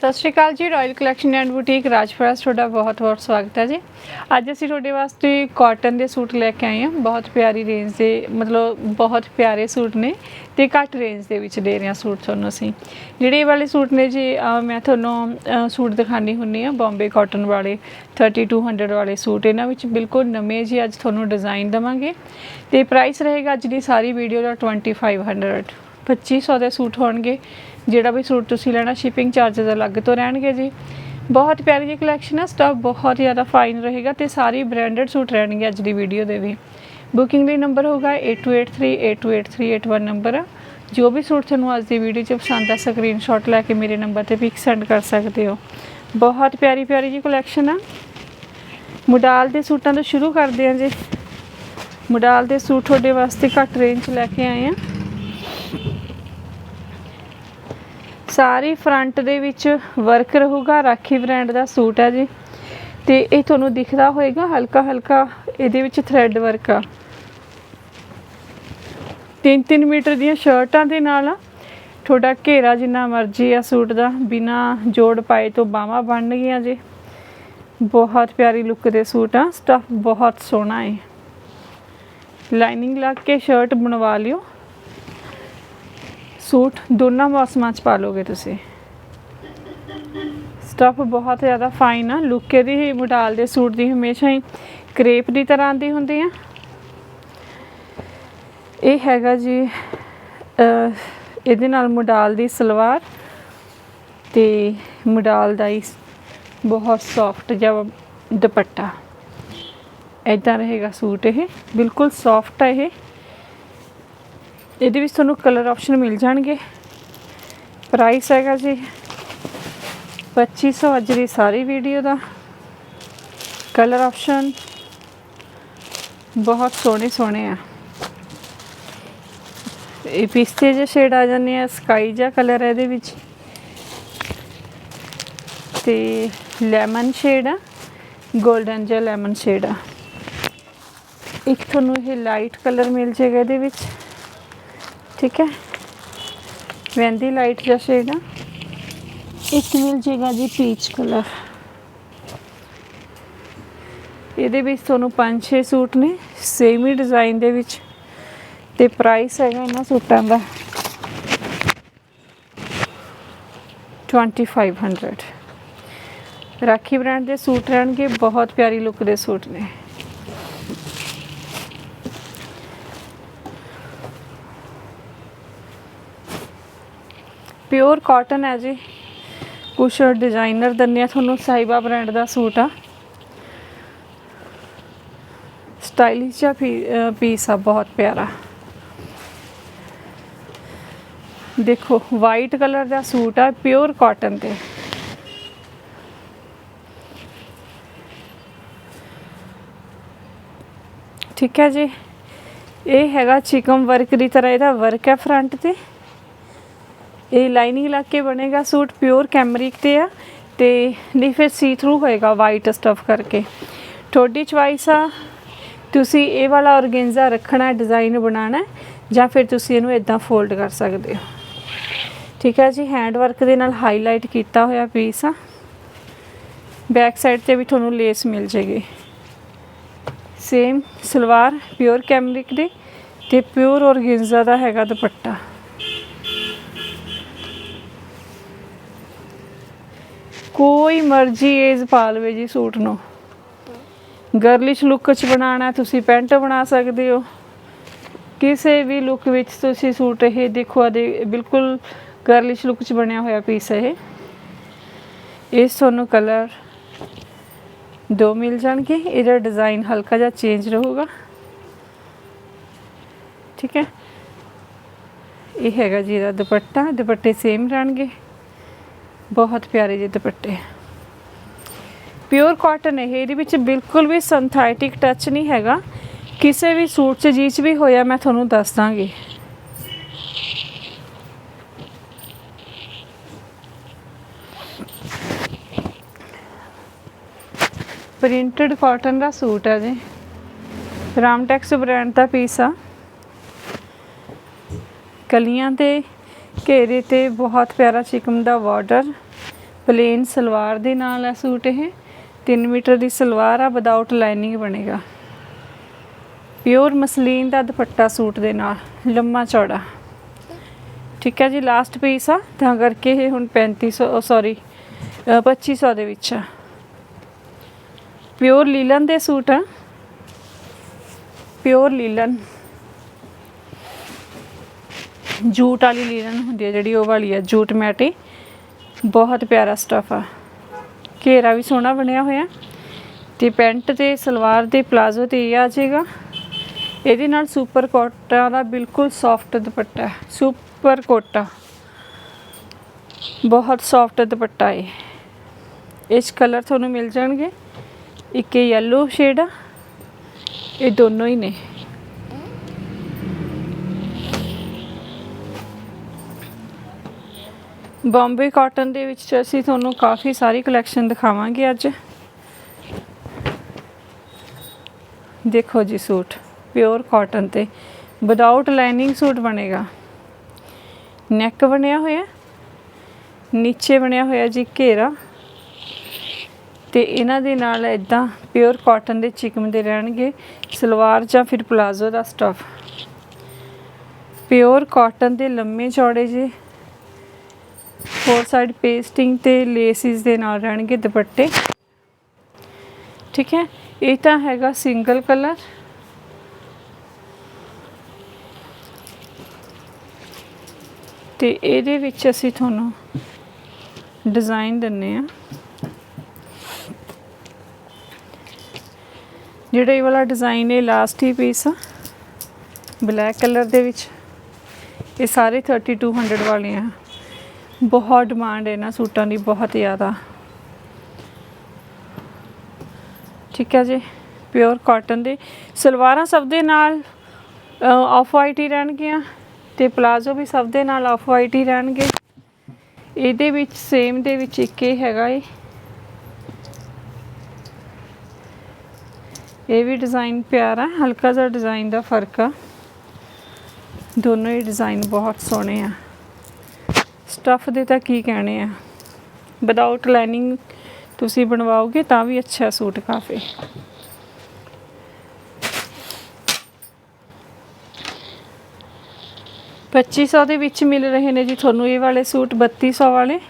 ਸਤਿ ਸ਼੍ਰੀ ਅਕਾਲ ਜੀ royal collection and boutique Rajpura ਤੁਹਾਡਾ ਬਹੁਤ-ਬਹੁਤ ਸਵਾਗਤ ਹੈ ਜੀ। ਅੱਜ ਅਸੀਂ ਤੁਹਾਡੇ ਵਾਸਤੇ ਕਾਟਨ ਦੇ ਸੂਟ ਲੈ ਕੇ ਆਏ ਹਾਂ। ਬਹੁਤ ਪਿਆਰੀ ਰੇਂਜ ਦੇ, ਮਤਲਬ ਬਹੁਤ ਪਿਆਰੇ ਸੂਟ ਨੇ ਤੇ ਘੱਟ ਰੇਂਜ ਦੇ ਵਿੱਚ ਦੇ ਰਹੇ ਹਾਂ ਸੂਟ ਤੁਹਾਨੂੰ ਅਸੀਂ। ਜਿਹੜੇ ਇਹ ਵਾਲੇ ਸੂਟ ਨੇ ਜੀ ਮੈਂ ਤੁਹਾਨੂੰ ਸੂਟ ਦਿਖਾਣੀ ਹੁੰਨੀ ਆ ਬੰਬੇ ਕਾਟਨ ਵਾਲੇ 3200 ਵਾਲੇ ਸੂਟ। ਇਹਨਾਂ ਵਿੱਚ ਬਿਲਕੁਲ ਨਵੇਂ ਜੀ ਅੱਜ ਤੁਹਾਨੂੰ ਡਿਜ਼ਾਈਨ ਦਵਾਂਗੇ। ਤੇ ਪ੍ਰਾਈਸ ਰਹੇਗਾ ਅੱਜ ਦੀ ਸਾਰੀ ਵੀਡੀਓ ਦਾ 2500 2500 ਦੇ ਸੂਟ ਹੋਣਗੇ। ਜਿਹੜਾ ਵੀ ਸੂਟ ਤੁਸੀਂ ਲੈਣਾ ਸ਼ਿਪਿੰਗ ਚਾਰजेस ਅਲੱਗ ਤੋਂ ਰਹਿਣਗੇ ਜੀ। ਬਹੁਤ ਪਿਆਰੀ ਜਿਹੀ ਕਲੈਕਸ਼ਨ ਹੈ ਸਟਾਫ ਬਹੁਤ ਜ਼ਿਆਦਾ ਫਾਈਨ ਰਹੇਗਾ ਤੇ ਸਾਰੇ ਬ੍ਰਾਂਡਡ ਸੂਟ ਰਹਿਣਗੇ ਅੱਜ ਦੀ ਵੀਡੀਓ ਦੇ ਵੀ। ਬੁਕਿੰਗ ਲਈ ਨੰਬਰ ਹੋਗਾ 8283828381 ਨੰਬਰ ਆ ਜੋ ਵੀ ਸੂਟ ਤੁਹਾਨੂੰ ਅੱਜ ਦੀ ਵੀਡੀਓ 'ਚ ਪਸੰਦ ਆ ਸਕਰੀਨਸ਼ਾਟ ਲੈ ਕੇ ਮੇਰੇ ਨੰਬਰ ਤੇ ਪਿਕ ਸੈਂਡ ਕਰ ਸਕਦੇ ਹੋ। ਬਹੁਤ ਪਿਆਰੀ ਪਿਆਰੀ ਜੀ ਕਲੈਕਸ਼ਨ ਆ। ਮੁਡਾਲ ਦੇ ਸੂਟਾਂ ਤੋਂ ਸ਼ੁਰੂ ਕਰਦੇ ਹਾਂ ਜੀ। ਮੁਡਾਲ ਦੇ ਸੂਟ ਤੁਹਾਡੇ ਵਾਸਤੇ ਘੱਟ ਰੇਂਜ 'ਚ ਲੈ ਕੇ ਆਏ ਆ। ਸਾਰੀ ਫਰੰਟ ਦੇ ਵਿੱਚ ਵਰਕ ਰਹੂਗਾ। ਰਾਖੀ ਬ੍ਰਾਂਡ ਦਾ ਸੂਟ ਹੈ ਜੀ। ਤੇ ਇਹ ਤੁਹਾਨੂੰ ਦਿਖਦਾ ਹੋਏਗਾ ਹਲਕਾ ਹਲਕਾ ਇਹਦੇ ਵਿੱਚ ਥ੍ਰੈਡ ਵਰਕ ਆ। 3-3 ਮੀਟਰ ਦੀਆਂ ਸ਼ਰਟਾਂ ਦੇ ਨਾਲ ਤੁਹਾਡਾ ਘੇਰਾ ਜਿੰਨਾ ਮਰਜ਼ੀ ਆ ਸੂਟ ਦਾ, ਬਿਨਾ ਜੋੜ ਪਾਏ ਤੋਂ ਬਾਹਾਂ ਬਣ ਗਈਆਂ ਜੀ। ਬਹੁਤ ਪਿਆਰੀ ਲੁੱਕ ਦੇ ਸੂਟ ਆ। ਸਟਫ ਬਹੁਤ ਸੋਹਣਾ ਹੈ ਲਾਈਨਿੰਗ ਲਾ ਕੇ ਸ਼ਰਟ ਬਣਵਾ ਲਿਓ। ਸੂਟ ਦੋਨਾਂ ਮੌਸਮਾਂ 'ਚ ਪਾ ਲੋਗੇ ਤੁਸੀਂ? ਸਟਫ ਬਹੁਤ ਜ਼ਿਆਦਾ ਫਾਈਨ ਆ। ਲੁੱਕ ਇਹਦੀ ਹੀ ਮੋਡਲ ਦੇ ਸੂਟ ਦੀ ਹਮੇਸ਼ਾ ਹੀ ਕ੍ਰੇਪ ਦੀ ਤਰ੍ਹਾਂ ਦੀ ਹੁੰਦੀ ਆ। ਇਹ ਹੈਗਾ ਜੀ ਇਹਦੇ ਨਾਲ ਮੋਡਲ ਦੀ ਸਲਵਾਰ ਤੇ ਮੋਡਲ ਦਾ ਹੀ ਬਹੁਤ ਸੌਫਟ ਜਿਹਾ ਦੁਪੱਟਾ। ਇਦਾਂ ਰਹੇਗਾ ਸੂਟ ਇਹ। ਬਿਲਕੁਲ ਸੌਫਟ ਹੈ ਇਹ। ਇਹਦੇ ਵਿੱਚ ਤੁਹਾਨੂੰ ਕਲਰ ਆਪਸ਼ਨ ਮਿਲ ਜਾਣਗੇ। ਪ੍ਰਾਈਸ ਹੈਗਾ ਜੀ 2500 ਅੱਜ ਦੀ ਸਾਰੀ ਵੀਡੀਓ ਦਾ। ਕਲਰ ਆਪਸ਼ਨ ਬਹੁਤ ਸੋਹਣੇ ਸੋਹਣੇ ਆ। ਇਹ ਪਿਸਤੇ ਜਿਹੇ ਸ਼ੇਡ ਆ ਜਾਂਦੇ ਆ ਸਕਾਈ ਜਿਹਾ ਕਲਰ ਹੈ ਇਹਦੇ ਵਿੱਚ। ਤੇ ਲੈਮਨ ਸ਼ੇਡ ਆ 골ਡਨ ਜਿਹਾ ਲੈਮਨ ਸ਼ੇਡ ਆ। ਇੱਕ ਤੁਹਾਨੂੰ ਇਹ ਲਾਈਟ ਕਲਰ ਮਿਲ ਜਾਏਗਾ ਇਹਦੇ ਵਿੱਚ। ਠੀਕ ਹੈ? ਵੈਂਦੀ ਲਾਈਟ ਜਿਹਾ ਸ਼ੇਡ ਆ। ਇੱਕ ਮਿਲ ਜੇਗਾ ਜੀ ਪੀਚ ਕਲਰ ਇਹਦੇ ਵਿੱਚ ਤੁਹਾਨੂੰ 5-6 ਸੂਟ ਨੇ ਸੇਮ ਹੀ ਡਿਜ਼ਾਈਨ ਦੇ ਵਿੱਚ। ਤੇ ਪ੍ਰਾਈਸ ਹੈਗਾ ਇਹਨਾਂ ਸੂਟਾਂ ਦਾ 2500 ਰਾਖੀ ਬ੍ਰਾਂਡ ਦੇ ਸੂਟ ਰਹਿਣਗੇ, ਬਹੁਤ ਪਿਆਰੀ ਲੁੱਕ ਦੇ ਸੂਟ ਨੇ। ਪਿਓਰ ਕਾਟਨ ਹੈ ਜੀ। ਕੁਛ ਡਿਜ਼ਾਈਨਰ ਦੰਨਿਆ ਤੁਹਾਨੂੰ ਸਾਈਬਾ ਬ੍ਰਾਂਡ ਦਾ ਸੂਟ ਆ। ਸਟਾਈਲਿਸ਼ ਜਿਹਾ ਪੀਸ ਆ, ਬਹੁਤ ਪਿਆਰਾ। ਦੇਖੋ ਵਾਈਟ ਕਲਰ ਦਾ ਸੂਟ ਆ ਪਿਓਰ ਕਾਟਨ ਤੇ। ਠੀਕ ਹੈ ਜੀ। ਇਹ ਹੈਗਾ ਚਿਕਮ ਵਰਕ ਦੀ ਤਰ੍ਹਾਂ, ਇਹਦਾ ਵਰਕ ਹੈ ਫਰੰਟ ਤੇ। ਇਹ ਲਾਈਨਿੰਗ ਲਾ ਕੇ ਬਣੇਗਾ ਸੂਟ ਪਿਓਰ ਕੈਮਰਿਕ ਤੇ ਆ ਤੇ ਨਹੀਂ ਫਿਰ ਸੀ ਥਰੂ ਹੋਏਗਾ ਵਾਈਟ ਸਟਫ ਕਰਕੇ। ਤੁਹਾਡੀ ਚੁਆਇਸ ਆ। ਤੁਸੀਂ ਇਹ ਵਾਲਾ ਔਰਗੈਂਜ਼ਾ ਰੱਖਣਾ ਡਿਜ਼ਾਈਨ ਬਣਾਉਣਾ ਜਾਂ ਫਿਰ ਤੁਸੀਂ ਇਹਨੂੰ ਇਦਾਂ ਫੋਲਡ ਕਰ ਸਕਦੇ ਹੋ। ਠੀਕ ਹੈ ਜੀ ਹੈਂਡ ਵਰਕ ਦੇ ਨਾਲ ਹਾਈਲਾਈਟ ਕੀਤਾ ਹੋਇਆ ਪੀਸ ਆ। ਬੈਕ ਸਾਈਡ ਤੇ ਵੀ ਤੁਹਾਨੂੰ ਲੇਸ ਮਿਲ ਜੇਗੀ ਸੇਮ ਸਲਵਾਰ ਪਿਓਰ ਕੈਮਰਿਕ ਦੀ ਤੇ ਪਿਓਰ ਔਰਗੈਂਜ਼ਾ ਦਾ ਹੈਗਾ ਦੁਪੱਟਾ। ਕੋਈ ਮਰਜ਼ੀ ਏਜ ਪਾ ਲਵੇ ਜੀ ਸੂਟ ਨੂੰ। ਗਰਲਿਸ਼ ਲੁੱਕ ਚ ਬਣਾਉਣਾ, ਤੁਸੀਂ ਪੈਂਟ ਬਣਾ ਸਕਦੇ ਹੋ। ਕਿਸੇ ਵੀ ਲੁੱਕ ਵਿੱਚ ਤੁਸੀਂ ਸੂਟ ਇਹ ਦੇਖੋ ਆ ਦੇ ਬਿਲਕੁਲ ਗਰਲਿਸ਼ ਲੁੱਕ ਚ ਬਣਿਆ ਹੋਇਆ ਪੀਸ ਹੈ ਇਹ। ਇਸ ਤੁਹਾਨੂੰ ਕਲਰ ਦੋ ਮਿਲ ਜਾਣਗੇ। ਇਹਦਾ ਡਿਜ਼ਾਈਨ ਹਲਕਾ ਜਿਹਾ ਚੇਂਜ ਰਹੂਗਾ। ਠੀਕ ਹੈ? ਇਹ ਹੈਗਾ ਜੀ ਇਹਦਾ ਦੁਪੱਟਾ, ਦੁਪੱਟੇ ਸੇਮ ਰਹਿਣਗੇ। ਬਹੁਤ ਪਿਆਰੇ ਜਿਹੇ ਦੁਪੱਟੇ। ਪਿਓਰ ਕਾਟਨ ਹੈ, ਇਹਦੇ ਵਿੱਚ ਬਿਲਕੁਲ ਵੀ ਸਿੰਥੈਟਿਕ ਟੱਚ ਨਹੀਂ ਹੈਗਾ। ਕਿਸੇ ਵੀ ਸੂਟ 'ਚ ਜਿਹ ਵੀ ਹੋਇਆ, ਮੈਂ ਤੁਹਾਨੂੰ ਦੱਸ ਦਾਂਗੀ। ਪ੍ਰਿੰਟਡ ਕਾਟਨ ਦਾ ਸੂਟ ਹੈ ਜੀ। ਰਾਮਟੈਕਸ ਬ੍ਰਾਂਡ ਦਾ ਪੀਸ ਆ। ਕਲੀਆਂ ਤੇ ਘੇਰੇ ਤੇ ਬਹੁਤ ਪਿਆਰਾ ਚਿਕਮ ਦਾ ਬਾਰਡਰ ਪਲੇਨ ਸਲਵਾਰ ਦੇ ਨਾਲ ਹੈ ਸੂਟ ਇਹ। 3 ਮੀਟਰ ਦੀ ਸਲਵਾਰ ਆ ਵਿਦਆਊਟ ਲਾਈਨਿੰਗ ਬਣੇਗਾ। ਪਿਓਰ ਮਸਲੀਨ ਦਾ ਦੁਪੱਟਾ ਸੂਟ ਦੇ ਨਾਲ, ਲੰਮਾ ਚੌੜਾ। ਠੀਕ ਹੈ ਜੀ ਲਾਸਟ ਪੀਸ ਆ, ਤਾਂ ਕਰਕੇ ਇਹ ਹੁਣ 3500 ਸੌਰੀ 2500 ਦੇ ਵਿੱਚ ਆ। ਪਿਓਰ ਲੀਲਨ ਦੇ ਸੂਟ ਆ। Pure linen. ਜੂਟ ਵਾਲੀ ਲੀਲਨ ਹੁੰਦੀ ਹੈ ਜਿਹੜੀ ਉਹ ਵਾਲੀ ਆ ਜੂਟ ਮੈਟੀ। ਬਹੁਤ ਪਿਆਰਾ ਸਟਫ ਆ। ਘੇਰਾ ਵੀ ਸੋਹਣਾ ਬਣਿਆ ਹੋਇਆ। ਤੇ ਪੈਂਟ ਤੇ, ਸਲਵਾਰ ਦੇ ਪਲਾਜ਼ੋ ਤੇ ਇਹ ਆ ਜਾਏਗਾ। ਇਹਦੇ ਨਾਲ ਸੁਪਰ ਕੋਟਾ ਦਾ ਬਿਲਕੁਲ ਸੌਫਟ ਦੁਪੱਟਾ ਸੁਪਰ ਕੋਟਾ। ਬਹੁਤ ਸੌਫਟ ਦੁਪੱਟਾ ਹੈ ਇਸ ਕਲਰ ਤੁਹਾਨੂੰ ਮਿਲ ਜਾਣਗੇ। ਇੱਕ ਇਹ ਯੈਲੋ ਸ਼ੇਡ ਆ। ਇਹ ਦੋਨੋਂ ਹੀ ਨੇ। ਬੰਬੇ ਕਾਟਨ ਦੇ ਵਿੱਚ ਅਸੀਂ ਤੁਹਾਨੂੰ ਕਾਫੀ ਸਾਰੀ ਕਲੈਕਸ਼ਨ ਦਿਖਾਵਾਂਗੇ ਅੱਜ। ਦੇਖੋ ਜੀ ਸੂਟ ਪਿਓਰ ਕਾਟਨ ਤੇ। ਵਿਦਆਊਟ ਲਾਈਨਿੰਗ ਸੂਟ ਬਣੇਗਾ। ਨੈਕ ਬਣਿਆ ਹੋਇਆ, ਨੀਚੇ ਬਣਿਆ ਹੋਇਆ ਜੀ ਘੇਰਾ। ਤੇ ਇਹਨਾਂ ਦੇ ਨਾਲ ਇਦਾਂ ਪਿਓਰ ਕਾਟਨ ਦੇ ਚਿਕਮ ਦੇ ਰਹਿਣਗੇ, ਸਲਵਾਰ ਜਾਂ ਫਿਰ ਪਲਾਜ਼ੋ ਦਾ ਸਟਫ ਪਿਓਰ ਕਾਟਨ ਦੇ ਲੰਮੇ ਚੌੜੇ ਜੇ। ਹੋਰ ਸਾਈਡ ਪੇਸਟਿੰਗ ਤੇ ਲੇਸਿਸ ਦੇ ਨਾਲ ਰਹਿਣਗੇ ਦੁਪੱਟੇ। ਠੀਕ ਹੈ? ਇਹ ਤਾਂ ਹੈਗਾ ਸਿੰਗਲ ਕਲਰ। ਤੇ ਇਹਦੇ ਵਿੱਚ ਅਸੀਂ ਤੁਹਾਨੂੰ ਡਿਜ਼ਾਈਨ ਦਿੰਨੇ ਆ। ਜਿਹੜਾ ਇਹ ਵਾਲਾ ਡਿਜ਼ਾਈਨ ਹੈ ਲਾਸਟ ਹੀ ਪੀਸ ਆ। ਬਲੈਕ ਕਲਰ ਦੇ ਵਿੱਚ। ਇਹ ਸਾਰੇ 3200 ਵਾਲੇ ਆ ਬਹੁਤ ਡਿਮਾਂਡ ਹੈ ਇਹਨਾਂ ਸੂਟਾਂ ਦੀ, ਬਹੁਤ ਜ਼ਿਆਦਾ। ਠੀਕ ਹੈ ਜੀ ਪਿਓਰ ਕਾਟਨ ਦੇ। ਸਲਵਾਰਾਂ ਸਭ ਦੇ ਨਾਲ ਆਫ ਵਾਈਟ ਹੀ ਰਹਿਣਗੀਆਂ ਤੇ ਪਲਾਜ਼ੋ ਵੀ ਸਭ ਦੇ ਨਾਲ ਆਫ ਵਾਈਟ ਹੀ ਰਹਿਣਗੇ। ਇਹਦੇ ਵਿੱਚ ਸੇਮ ਦੇ ਵਿੱਚ ਇੱਕ ਇਹ ਹੈਗਾ ਏ। ਇਹ ਵੀ ਡਿਜ਼ਾਈਨ ਪਿਆਰਾ ਹੈ ਹਲਕਾ ਜਿਹਾ ਡਿਜ਼ਾਈਨ ਦਾ ਫ਼ਰਕ ਆ। ਦੋਨੋਂ ਹੀ ਡਿਜ਼ਾਈਨ ਬਹੁਤ ਸੋਹਣੇ ਆ। ਸਟਫ ਦੇ ਤਾਂ ਕੀ ਕਹਿਣੇ ਆ? ਵਿਦਆਊਟ ਲਾਈਨਿੰਗ ਤੁਸੀਂ ਬਣਵਾਓਗੇ ਤਾਂ ਵੀ ਅੱਛਾ ਸੂਟ ਕਾਫੀ। ਪੱਚੀ ਸੌ ਦੇ ਵਿੱਚ ਮਿਲ ਰਹੇ ਨੇ ਜੀ ਤੁਹਾਨੂੰ ਇਹ ਵਾਲੇ ਸੂਟ 3200 ਵਾਲੇ।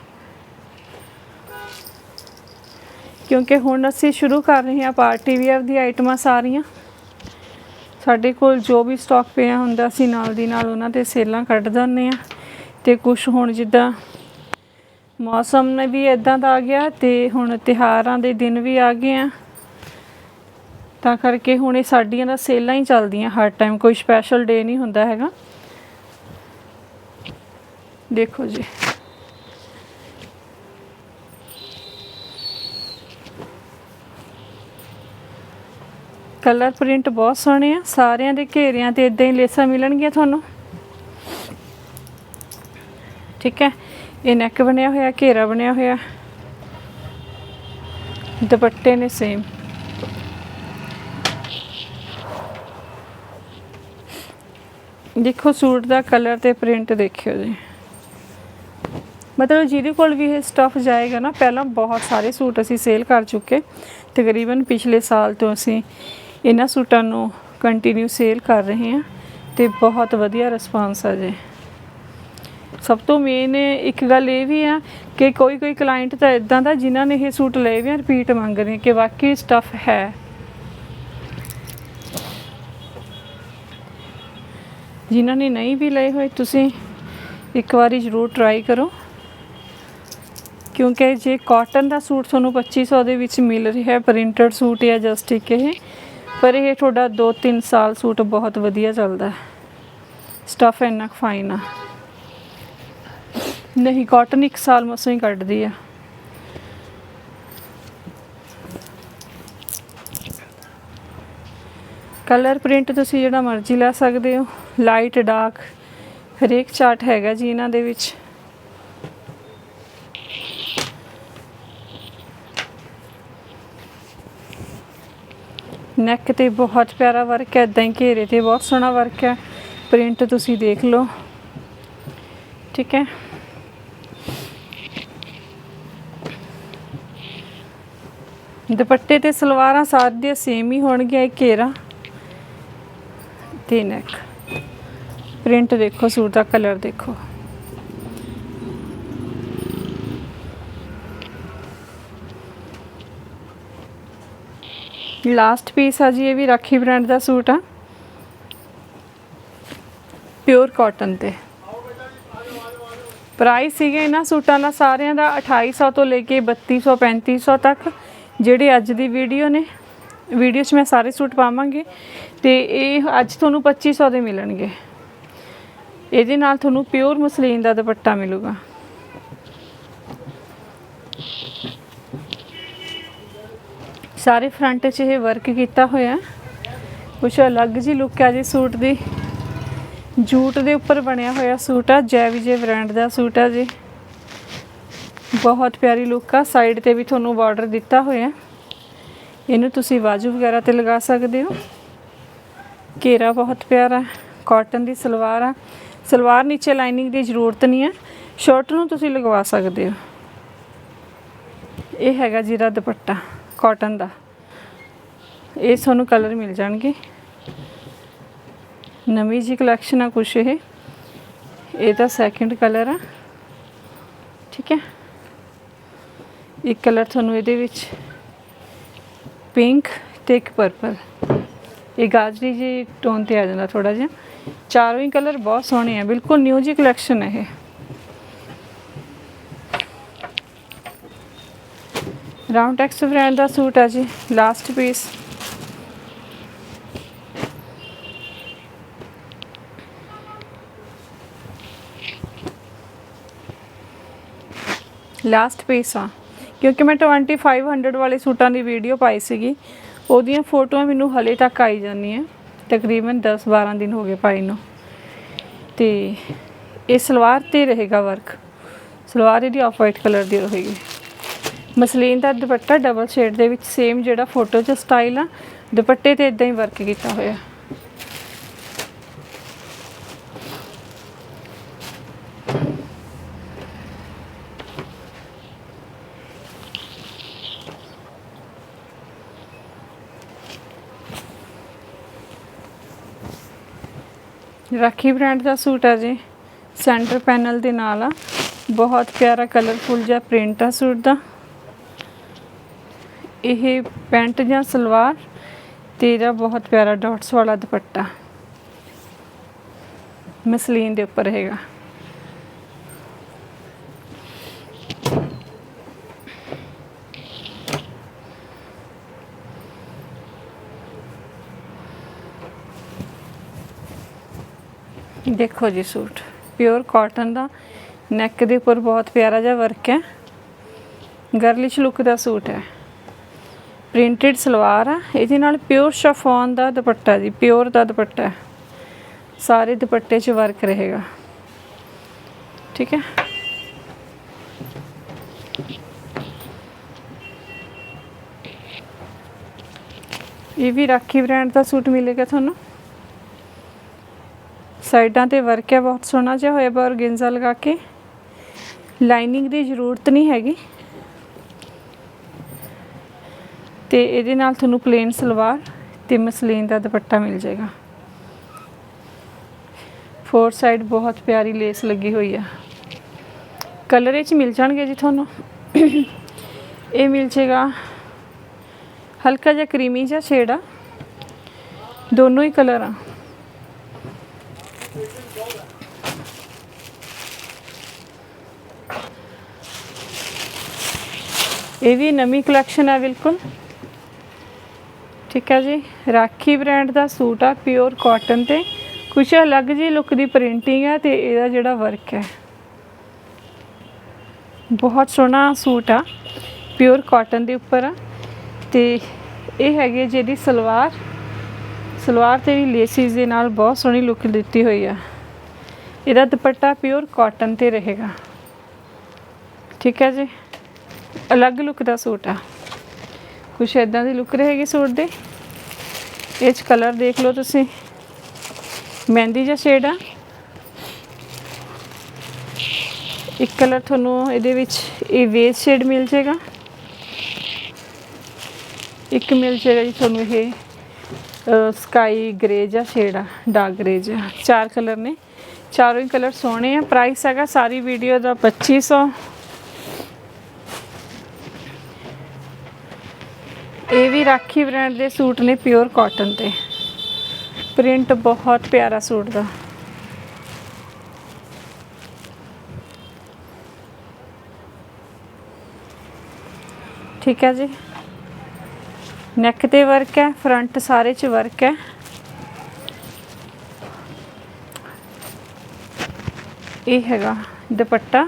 ਕਿਉਂਕਿ ਹੁਣ ਅਸੀਂ ਸ਼ੁਰੂ ਕਰ ਰਹੇ ਹਾਂ ਪਾਰਟੀ ਵੇਅਰ ਦੀ ਆਈਟਮਾਂ ਸਾਰੀਆਂ। ਸਾਡੇ ਕੋਲ ਜੋ ਵੀ ਸਟਾਕ ਪਿਆ ਹੁੰਦਾ, ਅਸੀਂ ਨਾਲ ਦੀ ਨਾਲ ਉਹਨਾਂ ਤੇ ਸੇਲਾਂ ਕੱਢ ਦਿੰਦੇ ਆ ਤੇ ਕੁਝ ਹੁਣ ਜਿੱਦਾਂ ਮੌਸਮ ਨੇ ਵੀ ਇਦਾਂ ਦਾ ਆ ਗਿਆ ਤੇ ਹੁਣ ਤਿਹਾਰਾਂ ਦੇ ਦਿਨ ਵੀ ਆ ਗਏ ਆ। ਤਾਂ ਕਰਕੇ ਹੁਣ ਇਹ ਸਾਡੀਆਂ ਦਾ ਸੇਲਾਂ ਹੀ ਚੱਲਦੀਆਂ, ਹਰ ਟਾਈਮ ਕੋਈ ਸਪੈਸ਼ਲ ਡੇ ਨਹੀਂ ਹੁੰਦਾ ਹੈਗਾ। ਦੇਖੋ ਜੀ। ਕਲਰ ਪ੍ਰਿੰਟ ਬਹੁਤ ਸੋਹਣੇ ਆ, ਸਾਰਿਆਂ ਦੇ ਘੇਰਿਆਂ ਤੇ ਇਦਾਂ ਹੀ ਲੇਸਾਂ ਮਿਲਣਗੀਆਂ ਤੁਹਾਨੂੰ। ਠੀਕ ਹੈ? ਇਹ ਨੈਕ ਬਣਿਆ ਹੋਇਆ, ਘੇਰਾ ਬਣਿਆ ਹੋਇਆ। ਦੁਪੱਟੇ ਨੇ ਸੇਮ ਦੇਖੋ ਸੂਟ ਦਾ ਕਲਰ ਤੇ ਪ੍ਰਿੰਟ ਦੇਖਿਓ ਜੀ। ਮਤਲਬ ਜਿਹਦੇ ਕੋਲ ਵੀ ਇਹ ਸਟਫ ਜਾਏਗਾ ਨਾ, ਪਹਿਲਾਂ ਬਹੁਤ ਸਾਰੇ ਸੂਟ ਅਸੀਂ ਸੇਲ ਕਰ ਚੁੱਕੇ। ਤਕਰੀਬਨ ਪਿਛਲੇ ਸਾਲ ਤੋਂ ਅਸੀਂ ਇਹਨਾਂ ਸੂਟਾਂ ਨੂੰ ਕੰਟੀਨਿਊ ਸੇਲ ਕਰ ਰਹੇ ਹਾਂ ਤੇ ਬਹੁਤ ਵਧੀਆ ਰਿਸਪਾਂਸ ਆ ਜੀ। ਸਭ ਤੋਂ ਮੇਨ ਇੱਕ ਗੱਲ ਇਹ ਵੀ ਆ ਕਿ ਕੋਈ ਕੋਈ ਕਲਾਇੰਟ ਤਾਂ ਇਦਾਂ ਦਾ ਜਿਨ੍ਹਾਂ ਨੇ ਇਹ ਸੂਟ ਲਏ ਵੀ ਆ ਰਿਪੀਟ ਮੰਗ ਰਹੇ ਕਿ ਵਾਕਈ ਸਟਫ ਹੈ। ਜਿਨ੍ਹਾਂ ਨੇ ਨਹੀਂ ਵੀ ਲਏ ਹੋਏ, ਤੁਸੀਂ ਇੱਕ ਵਾਰੀ ਜ਼ਰੂਰ ਟਰਾਈ ਕਰੋ। ਕਿਉਂਕਿ ਜੇ ਕਾਟਨ ਦਾ ਸੂਟ ਤੁਹਾਨੂੰ 2500 ਦੇ ਵਿੱਚ ਮਿਲ ਰਿਹਾ ਹੈ ਪ੍ਰਿੰਟਡ ਸੂਟ ਜਾਂ ਜਸਟ ਇੱਕ ਇਹ, ਪਰ ਇਹ ਤੁਹਾਡਾ 2-3 ਸਾਲ ਸੂਟ ਬਹੁਤ ਵਧੀਆ ਚੱਲਦਾ। ਸਟਫ ਇੰਨਾ ਫਾਈਨ ਆ। ਨਹੀਂ ਕਾਟਨ ਇੱਕ ਸਾਲ ਮਸੋਂ ਹੀ ਕੱਢਦੀ ਆ। ਕਲਰ ਪ੍ਰਿੰਟ ਤੁਸੀਂ ਜਿਹੜਾ ਮਰਜ਼ੀ ਲੈ ਸਕਦੇ ਹੋ। ਲਾਈਟ ਡਾਰਕ ਹਰੇਕ ਚਾਰਟ ਹੈਗਾ ਜੀ ਇਹਨਾਂ ਦੇ ਵਿੱਚ। ਨੈਕ ਤੇ ਬਹੁਤ ਪਿਆਰਾ ਵਰਕ ਹੈ ਇਦਾਂ ਹੀ ਘੇਰੇ ਤੇ ਬਹੁਤ ਸੋਹਣਾ ਵਰਕ ਹੈ। ਪ੍ਰਿੰਟ ਤੁਸੀਂ ਦੇਖ ਲਓ। ਠੀਕ ਹੈ। ਦੁਪੱਟੇ ਤੇ ਸਲਵਾਰਾਂ ਸਾਰੀਆਂ ਸੇਮ ਹੀ ਹੋਣਗੀਆਂ ਇਹ ਘੇਰਾ ਤੇ ਨੈਕ ਪ੍ਰਿੰਟ ਦੇਖੋ, ਸੂਟ ਦਾ ਕਲਰ ਦੇਖੋ। ਲਾਸਟ ਪੀਸ ਆ ਜੀ, ਇਹ ਵੀ ਰਾਖੀ ਬ੍ਰਾਂਡ ਦਾ ਸੂਟ ਆ। ਪਿਓਰ ਕਾਟਨ ਤੇ। ਪ੍ਰਾਈਸ ਸੀਗੇ ਇਹਨਾਂ ਸੂਟਾਂ ਦਾ ਸਾਰਿਆਂ ਦਾ 2800 ਤੋਂ ਲੈ ਕੇ 3200 3500 ਤੱਕ। ਜਿਹੜੇ ਅੱਜ ਦੀ ਵੀਡੀਓ ਨੇ ਵੀਡੀਓ 'ਚ ਮੈਂ ਸਾਰੇ ਸੂਟ ਪਾਵਾਂਗੀ ਤੇ ਇਹ ਅੱਜ ਤੁਹਾਨੂੰ 2500 ਦੇ ਮਿਲਣਗੇ। ਇਹਦੇ ਨਾਲ ਤੁਹਾਨੂੰ ਪਿਓਰ ਮਸਲੀਨ ਦਾ ਦੁਪੱਟਾ ਮਿਲੂਗਾ। ਸਾਰੇ ਫਰੰਟ 'ਚ ਇਹ ਵਰਕ ਕੀਤਾ ਹੋਇਆ। ਕੁਛ ਅਲੱਗ ਜੀ ਲੁੱਕ ਆ ਜੀ ਸੂਟ ਦੀ। ਜੂਟ ਦੇ ਉੱਪਰ ਬਣਿਆ ਹੋਇਆ ਸੂਟ ਆ, ਜੈ ਵਿਜੇ ਬ੍ਰਾਂਡ ਦਾ ਸੂਟ ਆ ਜੀ। ਬਹੁਤ ਪਿਆਰੀ ਲੁੱਕ ਆ। ਸਾਈਡ ਤੇ ਵੀ ਤੁਹਾਨੂੰ ਬਾਰਡਰ ਦਿੱਤਾ ਹੋਇਆ ਇਹਨੂੰ ਤੁਸੀਂ ਬਾਜੂ ਵਗੈਰਾ ਤੇ ਲਗਾ ਸਕਦੇ ਹੋ। ਘੇਰਾ ਬਹੁਤ ਪਿਆਰਾ ਕਾਟਨ ਦੀ ਸਲਵਾਰ ਆ। ਸਲਵਾਰ ਨੀਚੇ ਲਾਈਨਿੰਗ ਦੀ ਜ਼ਰੂਰਤ ਨਹੀਂ ਹੈ। ਸ਼ਰਟ ਨੂੰ ਤੁਸੀਂ ਲਗਵਾ ਸਕਦੇ ਹੋ। ਇਹ ਹੈਗਾ ਜੀਰਾ ਦੁਪੱਟਾ ਕਾਟਨ ਦਾ। ਇਹ ਤੁਹਾਨੂੰ ਕਲਰ ਮਿਲ ਜਾਣਗੇ। ਨਵੀਂ ਜੀ ਕਲੈਕਸ਼ਨ ਆ ਕੁਛ ਇਹ। ਇਹਦਾ ਸੈਕਿੰਡ ਕਲਰ ਆ। ਠੀਕ ਹੈ। ਇੱਕ ਕਲਰ ਤੁਹਾਨੂੰ ਇਹਦੇ ਵਿੱਚ ਪਿੰਕ ਤੇ ਇੱਕ ਪਰਪਲ ਇਹ ਗਾਜਰੀ ਜੀ ਟੋਨ ਤੇ ਆ ਜਾਂਦਾ ਥੋੜਾ ਜਿਹਾ। ਚਾਰੋਂ ਹੀ ਕਲਰ ਬਹੁਤ ਸੋਹਣੇ ਆ, ਬਿਲਕੁਲ ਨਿਊ ਜੀ ਕਲੈਕਸ਼ਨ ਹੈ ਇਹ। ਰਾਉਂਡ ਟੈਕਸ ਬ੍ਰਾਂਡ ਦਾ ਸੂਟ ਆ ਜੀ ਲਾਸਟ ਪੀਸ ਲਾਸਟ ਪੀਸ ਆ। ਕਿਉਂਕਿ ਮੈਂ 2500 ਵਾਲੇ ਸੂਟਾਂ ਦੀ ਵੀਡੀਓ ਪਾਈ ਸੀਗੀ। ਉਹਦੀਆਂ ਫੋਟੋਆਂ ਮੈਨੂੰ ਹਲੇ ਤੱਕ ਆਈ ਜਾਂਦੀਆਂ। ਤਕਰੀਬਨ 10-12 ਦਿਨ ਹੋ ਗਏ ਪਾਈ ਨੂੰ। ਤੇ ਇਹ ਸਲਵਾਰ ਤੇ ਰਹੇਗਾ ਵਰਕ ਸਲਵਾਰ ਇਹਦੀ ਆਫ ਵਾਈਟ ਕਲਰ ਦੀ ਰਹੇਗੀ। ਮਸਲੀਨ ਦਾ ਦੁਪੱਟਾ ਡਬਲ ਸ਼ੇਡ ਦੇ ਵਿੱਚ ਸੇਮ ਜਿਹੜਾ ਫੋਟੋ 'ਚ ਸਟਾਈਲ ਆ, ਦੁਪੱਟੇ ਤੇ ਇਦਾਂ ਹੀ ਵਰਕ ਕੀਤਾ ਹੋਇਆ। ਰਾਖੀ ਬ੍ਰਾਂਡ ਦਾ ਸੂਟ ਆ ਜੀ। ਸੈਂਟਰ ਪੈਨਲ ਦੇ ਨਾਲ ਆ। ਬਹੁਤ ਪਿਆਰਾ ਕਲਰਫੁਲ ਜਿਹਾ ਪ੍ਰਿੰਟ ਆ ਸੂਟ ਦਾ। ਇਹ ਪੈਂਟ ਜਾਂ ਸਲਵਾਰ ਤੇ ਇਹਦਾ ਬਹੁਤ ਪਿਆਰਾ ਡਾਟਸ ਵਾਲਾ ਦੁਪੱਟਾ। ਮਸਲੀਨ ਦੇ ਉੱਪਰ ਹੈਗਾ। ਦੇਖੋ ਜੀ ਸੂਟ। ਪਿਓਰ ਕਾਟਨ ਦਾ। ਨੈਕ ਦੇ ਉੱਪਰ ਬਹੁਤ ਪਿਆਰਾ ਜਿਹਾ ਵਰਕ ਹੈ। ਗਰਲਿਸ਼ ਲੁੱਕ ਦਾ ਸੂਟ ਹੈ। ਪ੍ਰਿੰਟਡ ਸਲਵਾਰ ਆ। ਇਹਦੇ ਨਾਲ ਪਿਓਰ ਸ਼ਫੋਨ ਦਾ ਦੁਪੱਟਾ ਜੀ। ਪਿਓਰ ਦਾ ਦੁਪੱਟਾ ਹੈ। ਸਾਰੇ ਦੁਪੱਟੇ 'ਚ ਵਰਕ ਰਹੇਗਾ। ਠੀਕ ਹੈ? ਇਹ ਵੀ ਰਾਖੀ ਬ੍ਰਾਂਡ ਦਾ ਸੂਟ ਮਿਲੇਗਾ ਤੁਹਾਨੂੰ। ਸਾਈਡਾਂ ਤੇ ਵਰਕ ਹੈ, ਬਹੁਤ ਸੋਹਣਾ ਜਿਹਾ ਹੋਇਆ ਬਾ ਔਰਗੈਂਜ਼ਾ ਲਗਾ ਕੇ। ਲਾਈਨਿੰਗ ਦੀ ਜ਼ਰੂਰਤ ਨਹੀਂ ਹੈਗੀ। ਤੇ ਇਹਦੇ ਨਾਲ ਤੁਹਾਨੂੰ ਪਲੇਨ ਸਲਵਾਰ ਤੇ ਮਸਲੀਨ ਦਾ ਦੁਪੱਟਾ ਮਿਲ ਜਾਏਗਾ। ਫੋਰ ਸਾਈਡ ਬਹੁਤ ਪਿਆਰੀ ਲੇਸ ਲੱਗੀ ਹੋਈ ਆ। ਕਲਰ ਇਹ ਚ ਮਿਲ ਜਾਣਗੇ ਜੀ ਤੁਹਾਨੂੰ। ਇਹ ਮਿਲ ਜਾਏਗਾ ਹਲਕਾ ਜਿਹਾ ਕਰੀਮੀ ਜਿਹਾ ਸ਼ੇਡ ਆ। ਦੋਨੋਂ ਹੀ ਕਲਰ ਆ। ਇਹ ਵੀ ਨਵੀਂ ਕਲੈਕਸ਼ਨ ਆ ਬਿਲਕੁਲ। ਠੀਕ ਹੈ ਜੀ। ਰਾਖੀ ਬ੍ਰਾਂਡ ਦਾ ਸੂਟ ਆ ਪਿਓਰ ਕਾਟਨ ਤੇ। ਕੁਛ ਅਲੱਗ ਜੀ ਲੁੱਕ ਦੀ ਪ੍ਰਿੰਟਿੰਗ ਆ ਤੇ ਇਹਦਾ ਜਿਹੜਾ ਵਰਕ ਹੈ। ਬਹੁਤ ਸੋਹਣਾ ਸੂਟ ਆ। ਪਿਓਰ ਕਾਟਨ ਦੇ ਉੱਪਰ ਆ। ਤੇ ਇਹ ਹੈਗੀ ਹੈ ਜਿਹਦੀ ਸਲਵਾਰ। ਸਲਵਾਰ ਤੇ ਵੀ ਲੇਸਿਸ ਦੇ ਨਾਲ ਬਹੁਤ ਸੋਹਣੀ ਲੁੱਕ ਦਿੱਤੀ ਹੋਈ ਆ। ਇਹਦਾ ਦੁਪੱਟਾ ਪਿਓਰ ਕਾਟਨ ਤੇ ਰਹੇਗਾ। ਠੀਕ ਹੈ ਜੀ। ਅਲੱਗ ਲੁੱਕ ਦਾ ਸੂਟ ਆ। ਕੁਛ ਇਦਾਂ ਦੀ ਲੁੱਕ ਰਹੇਗੀ ਸੂਟ ਦੇ। ਇਹ ਚ ਕਲਰ ਦੇਖ ਲਓ ਤੁਸੀਂ। ਮਹਿੰਦੀ ਜਿਹਾ ਸ਼ੇਡ ਆ। ਇੱਕ ਕਲਰ ਤੁਹਾਨੂੰ ਇਹਦੇ ਵਿੱਚ ਇਹ ਵੇਸ ਸ਼ੇਡ ਮਿਲ ਜਾਏਗਾ। ਇੱਕ ਮਿਲ ਜਾਏਗਾ ਜੀ ਤੁਹਾਨੂੰ ਇਹ ਸਕਾਈ ਗ੍ਰੇ ਜਾਂ ਸ਼ੇਡ ਆ ਡਾਰਕ ਗ੍ਰੇ ਜਿਹਾ। ਚਾਰ ਕਲਰ ਨੇ। ਚਾਰੋਂ ਹੀ ਕਲਰ ਸੋਹਣੇ ਆ। ਪ੍ਰਾਈਸ ਹੈਗਾ ਸਾਰੀ ਵੀਡੀਓ ਦਾ 2500 ਇਹ ਵੀ ਰਾਖੀ ਬ੍ਰਾਂਡ ਦੇ ਸੂਟ ਨੇ ਪਿਓਰ ਕਾਟਨ ਤੇ ਪ੍ਰਿੰਟ ਬਹੁਤ ਪਿਆਰਾ ਸੂਟ ਦਾ। ਠੀਕ ਹੈ ਜੀ। ਨੈਕ ਤੇ ਵਰਕ ਹੈ ਫਰੰਟ ਸਾਰੇ ਚ ਵਰਕ ਹੈ। ਇਹ ਹੈਗਾ ਦੁਪੱਟਾ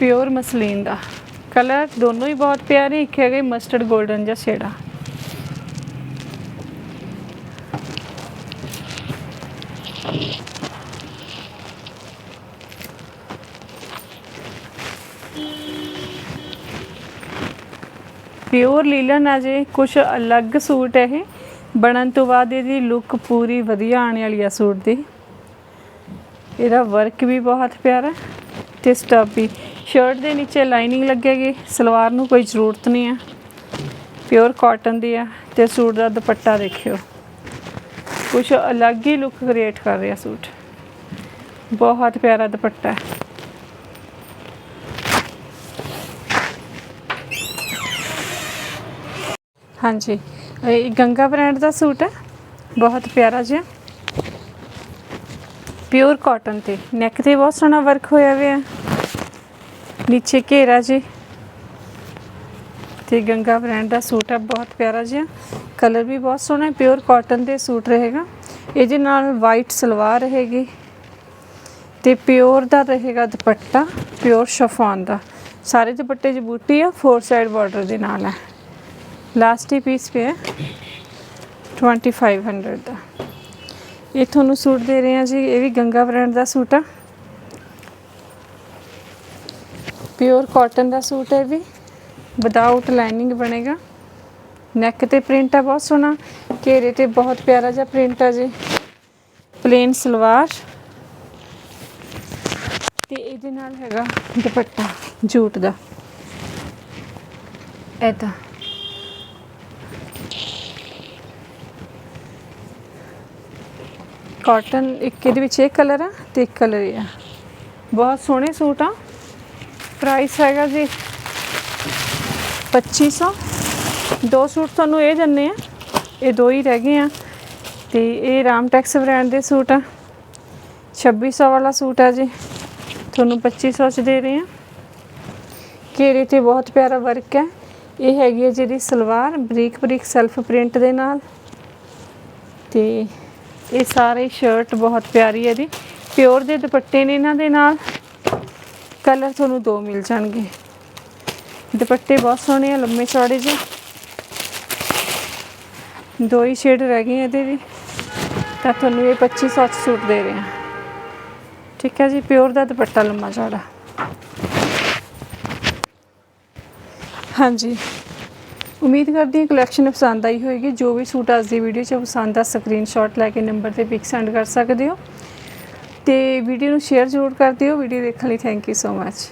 ਪਿਓਰ ਮਸਲੀਨ ਦਾ। ਕਲਰ ਦੋਨੋਂ ਹੀ ਬਹੁਤ ਪਿਆਰੇ, ਇੱਕ ਹੈਗਾ ਮਸਟਰਡ 골ਡਨ ਜਿਹਾ ਸ਼ੇਡਾ ਪਿਓਰ ਲੀਲਨ ਆ ਜੇ ਕੁਝ ਅਲੱਗ ਸੂਟ ਹੈ ਇਹ। ਬਣਨ ਤੋਂ ਬਾਅਦ ਇਹਦੀ ਲੁੱਕ ਪੂਰੀ ਵਧੀਆ ਆਉਣ ਵਾਲੀ ਆ ਸੂਟ ਦੀ। ਇਹਦਾ ਵਰਕ ਵੀ ਬਹੁਤ ਪਿਆਰਾ। ਤੇ ਸਟਫ ਵੀ। ਸ਼ਰਟ ਦੇ ਨੀਚੇ ਲਾਈਨਿੰਗ ਲੱਗੇਗੀ, ਸਲਵਾਰ ਨੂੰ ਕੋਈ ਜ਼ਰੂਰਤ ਨਹੀਂ ਹੈ। ਪਿਓਰ ਕਾਟਨ ਦੀ ਆ ਤੇ ਸੂਟ ਦਾ ਦੁਪੱਟਾ ਦੇਖਿਓ। ਕੁਝ ਅਲੱਗ ਹੀ ਲੁੱਕ ਕ੍ਰੀਏਟ ਕਰ ਰਿਹਾ ਸੂਟ। ਬਹੁਤ ਪਿਆਰਾ ਦੁਪੱਟਾ ਹੈ। ਹਾਂਜੀ, ਇਹ ਗੰਗਾ ਬ੍ਰਾਂਡ ਦਾ ਸੂਟ ਹੈ। ਬਹੁਤ ਪਿਆਰਾ ਜਿਹਾ। ਪਿਓਰ ਕਾਟਨ ਤੇ। ਨੈਕ ਤੇ ਬਹੁਤ ਸੋਹਣਾ ਵਰਕ ਹੋਇਆ ਹੋਇਆ ਹੈ। ਨੀਚੇ ਘੇਰਾ ਜੀ। ਤੇ ਗੰਗਾ ਬ੍ਰਾਂਡ ਦਾ ਸੂਟ ਹੈ ਬਹੁਤ ਪਿਆਰਾ ਜਿਹਾ। ਕਲਰ ਵੀ ਬਹੁਤ ਸੋਹਣਾ ਹੈ, ਪਿਓਰ ਕਾਟਨ ਦੇ ਸੂਟ ਰਹੇਗਾ। ਇਹਦੇ ਨਾਲ ਵਾਈਟ ਸਲਵਾਰ ਰਹੇਗੀ। ਤੇ ਪਿਓਰ ਦਾ ਰਹੇਗਾ ਦੁਪੱਟਾ, ਪਿਓਰ ਸ਼ਫਾਨ ਦਾ। ਸਾਰੇ ਦੁਪੱਟੇ 'ਚ ਬੂਟੀ ਆ ਫੋਰ ਸਾਈਡ ਬਾਰਡਰ ਦੇ ਨਾਲ ਹੈ। ਲਾਸਟ ਹੀ ਪੀਸ ਪਿਆ 2500 ਦਾ। ਇਹ ਤੁਹਾਨੂੰ ਸੂਟ ਦੇ ਰਹੇ ਹਾਂ ਜੀ, ਇਹ ਵੀ ਗੰਗਾ ਬ੍ਰਾਂਡ ਦਾ ਸੂਟ ਆ। ਪਿਓਰ ਕਾਟਨ ਦਾ ਸੂਟ ਹੈ ਵੀ। ਵਿਦਆਊਟ ਲਾਈਨਿੰਗ ਬਣੇਗਾ। ਨੈਕ ਤੇ ਪ੍ਰਿੰਟ ਆ, ਬਹੁਤ ਸੋਹਣਾ। ਘੇਰੇ ਤੇ ਬਹੁਤ ਪਿਆਰਾ ਜਿਹਾ ਪ੍ਰਿੰਟ ਆ ਜੀ। ਪਲੇਨ ਸਲਵਾਰ। ਤੇ ਇਹਦੇ ਨਾਲ ਹੈਗਾ ਦੁਪੱਟਾ, ਜੂਟ ਦਾ। ਇਹਦਾ ਕਾਟਨ ਇੱਕ ਇਹਦੇ ਵਿੱਚ ਇਹ ਕਲਰ ਆ ਤੇ ਇੱਕ ਕਲਰ ਇਹ ਆ। ਬਹੁਤ ਸੋਹਣੇ ਸੂਟ ਆ। ਪ੍ਰਾਈਸ ਹੈਗਾ ਜੀ 2500 ਦੋ ਸੂਟ ਤੁਹਾਨੂੰ ਇਹ ਜੰਨੇ ਆ, ਇਹ ਦੋ ਹੀ ਰਹਿ ਗਏ ਆ ਤੇ ਇਹ ਰਾਮ ਟੈਕਸ ਬ੍ਰਾਂਡ ਦੇ ਸੂਟ ਆ। 2600 ਵਾਲਾ ਸੂਟ ਆ ਜੀ, ਤੁਹਾਨੂੰ 2500 ਚ ਦੇ ਰਹੇ ਆ। ਘੇਰੇ ਤੇ ਬਹੁਤ ਪਿਆਰਾ ਵਰਕ ਹੈ। ਇਹ ਹੈਗੀ ਹੈ ਜਿਹੜੀ ਸਲਵਾਰ ਬਰੀਕ ਬਰੀਕ ਸੈਲਫ ਪ੍ਰਿੰਟ ਦੇ ਨਾਲ। ਤੇ ਇਹ ਸਾਰੇ ਸ਼ਰਟ ਬਹੁਤ ਪਿਆਰੀ ਹੈ ਜੀ। ਪਿਓਰ ਦੇ ਦੁਪੱਟੇ ਨੇ ਇਹਨਾਂ ਦੇ ਨਾਲ। ਕਲਰ ਤੁਹਾਨੂੰ ਦੋ ਮਿਲ ਜਾਣਗੇ। ਦੁਪੱਟੇ ਬਹੁਤ ਸੋਹਣੇ ਆ, ਲੰਮੇ ਚੌੜੇ ਜੇ ਦੋ ਹੀ ਸ਼ੇਡ ਰਹਿ ਗਏ ਇਹਦੇ ਵੀ। ਤਾਂ ਤੁਹਾਨੂੰ ਇਹ 2500 ਚ ਸੂਟ ਦੇ ਰਹੇ ਹਾਂ ਠੀਕ ਹੈ ਜੀ ਪਿਓਰ ਦਾ ਦੁਪੱਟਾ ਲੰਮਾ ਚੌੜਾ। ਹਾਂਜੀ। ਉਮੀਦ ਕਰਦੀ ਹਾਂ ਕਲੈਕਸ਼ਨ ਪਸੰਦ ਆਈ ਹੋਵੇਗੀ ਜੋ ਵੀ ਸੂਟ ਅੱਜ ਦੀ ਵੀਡੀਓ 'ਚ ਪਸੰਦ ਆ ਸਕਰੀਨਸ਼ਾਟ ਲੈ ਕੇ ਨੰਬਰ ਤੇ ਪਿਕ ਸੈਂਡ ਕਰ ਸਕਦੇ ਹੋ। ਤੇ ਵੀਡੀਓ ਨੂੰ ਸ਼ੇਅਰ ਜ਼ਰੂਰ ਕਰ ਦਿਓ। ਵੀਡੀਓ ਦੇਖਣ ਲਈ ਥੈਂਕ ਯੂ ਸੋ ਮੱਚ